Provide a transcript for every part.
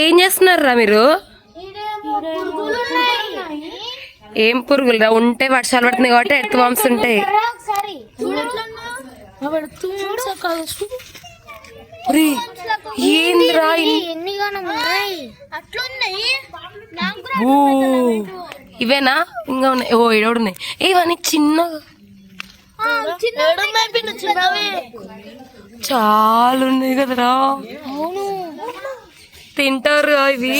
ఏం చేస్తున్నారా మీరు? ఏం పురుగులు రా ఉంటే వర్షాలు పడుతున్నాయి కాబట్టి ఎర్త్ బాంబ్స్ ఉంటాయి. ఏందిరా ఇవేనా? ఇంకా ఉన్నాయి. ఓ ఏడోడు ఉన్నాయి. ఇవన్నీ చిన్నగా. చిన్న చిన్నవి. చాలా ఉన్నాయి కదరా. అవును. తింటారు ఇవి.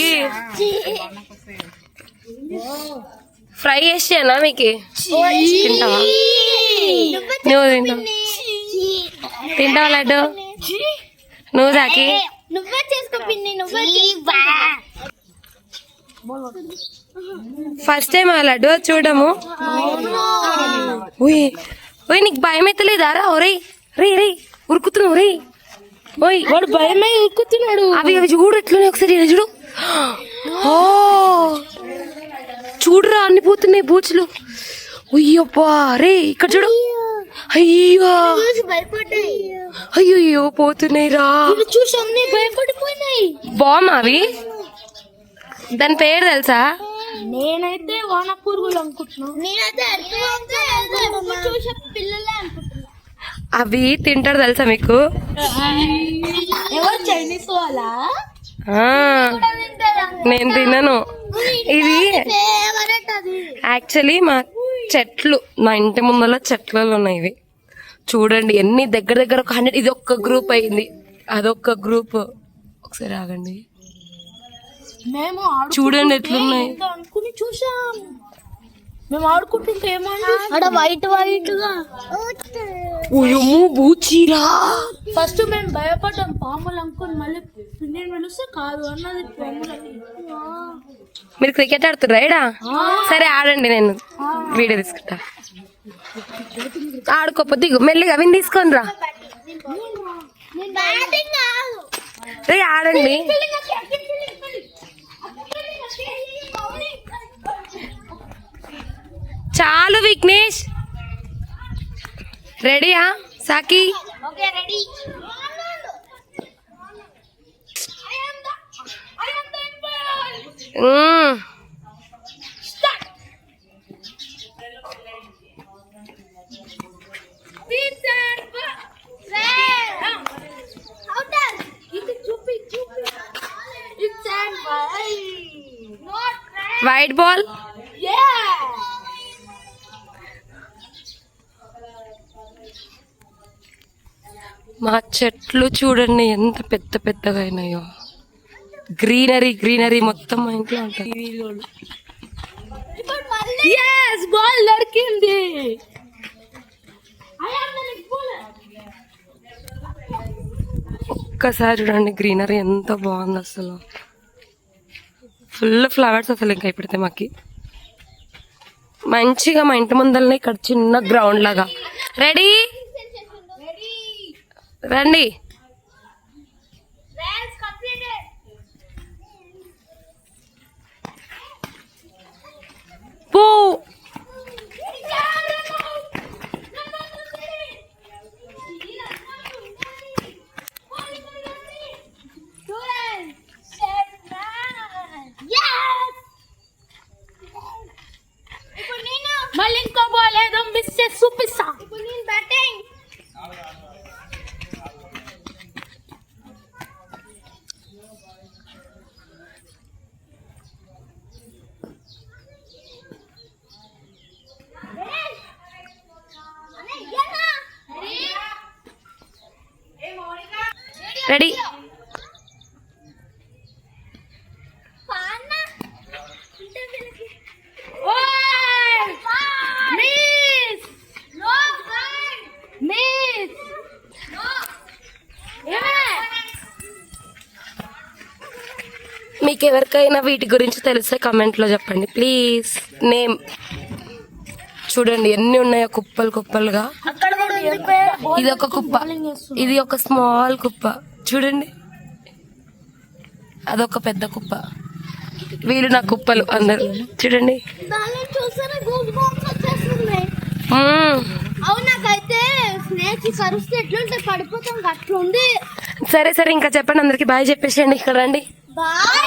ఫ్రై చేసానా మీకు? తింటావా? నువ్వు తింటావు? తింటావా లడ్డు? నువ్వు దాకి ఫస్ట్ టైం ఆ లడ్డు చూడము. ఓయ్ ఓయ్ నీకు భయం ఎత్తలేదా రా ఒరేయ్. రే రే ఉరుకుతున్నావు రే ఓయ్ వాడు భయమై ఉరుకుతున్నాడు అవి అవి చూడు ఎట్లున్నాయి ఒకసారి చూడు. ఓ చూడురా అన్ని పోతున్నాయి బూచులు. అయ్యబ్బా రే ఇక్కడ చూడు. అయ్యో. చూసి భయపడ్డాయి అయ్యో పోతున్నాయి రా. చూసి అన్ని భయపడిపోయినాయి. బాగున్నా అవి. దాని పేరు తెలుసా? నేనైతే వాన పురుగులు అనుకుంటున్నా. నేనైతే చూసే పిల్లలే అనుకుంటున్నా. అవి తింటారు తెలుసా మీకు? ఎవరు చైనీస్ వాళ్ళ నేను తినను. ఇది ఫేవరెట్ అది యాక్చువల్లీ మా చెట్లు మా ఇంటి ముందర చెట్లలో ఉన్నాయి ఇవి. చూడండి ఎన్ని దగ్గర దగ్గర ఒక హండ్రెడ్ ఇది ఒక్క గ్రూప్ అయింది. అదొక్క గ్రూప్ ఒకసారి ఆగండి. మేము చూడండి ఎట్లున్నాయి. అనుకుని చూసాం మేము ఆడుకుంటుంటే ఏమన్నా అక్కడ వైట్ వైట్గా. ఓయమ్మో బూచీరా. ఫస్ట్ మేము భయపడ్డాం. పాములు అనుకుని మళ్ళీ నేను పిలిస్తే కాదు అన్నది మీరు క్రికెట్ ఆడుతుర్రా ఈడ సరే ఆడండి నేను వీడియో తీసుకుంటా. ఆడుకోపో దిగు. మెల్లిగా విని తీసుకొని రా. రే ఆడండి. చాలు విఘ్నేష్. రెడీయా సాకి okay ready hmm. White ball మా చెట్లు చూడండి ఎంత పెద్ద పెద్దగా అయినాయో. గ్రీనరీ గ్రీనరీ మొత్తం మా ఇంట్లో ఉంటాయి. బాల్ దొరికింది. ఒక్కసారి చూడండి గ్రీనరీ ఎంత బాగుంది అసలు. ఫుల్ ఫ్లవర్స్ అసలు ఇంకా ఇప్పుడైతే మాకి. మంచిగా మా ఇంటి ముందరనే ఇక్కడ చిన్న గ్రౌండ్ లాగా. రెడీ రండి పో మళ్ళీ ఇంకో బాల్ ఏదో మిస్ చేసి చూపిస్తా ఇప్పుడు నేను బ్యాటింగ్ రెడీ మీకు ఎవరికైనా వీటి గురించి తెలిస్తే కమెంట్లో చెప్పండి. ప్లీజ్ నేమ్ చూడండి ఎన్ని ఉన్నాయో కుప్పలు కుప్పలుగా. ఇది ఒక కుప్ప. ఇది ఒక స్మాల్ కుప్ప. చూడండి. అదొక పెద్ద కుప్ప. వీళ్ళు నా కుప్పలు అందరు. చూడండి. సరే సరే ఇంకా చెప్పండి. అందరికి బాయ్ చెప్పేసేయండి. ఇక్కడ రండి. బాయ్.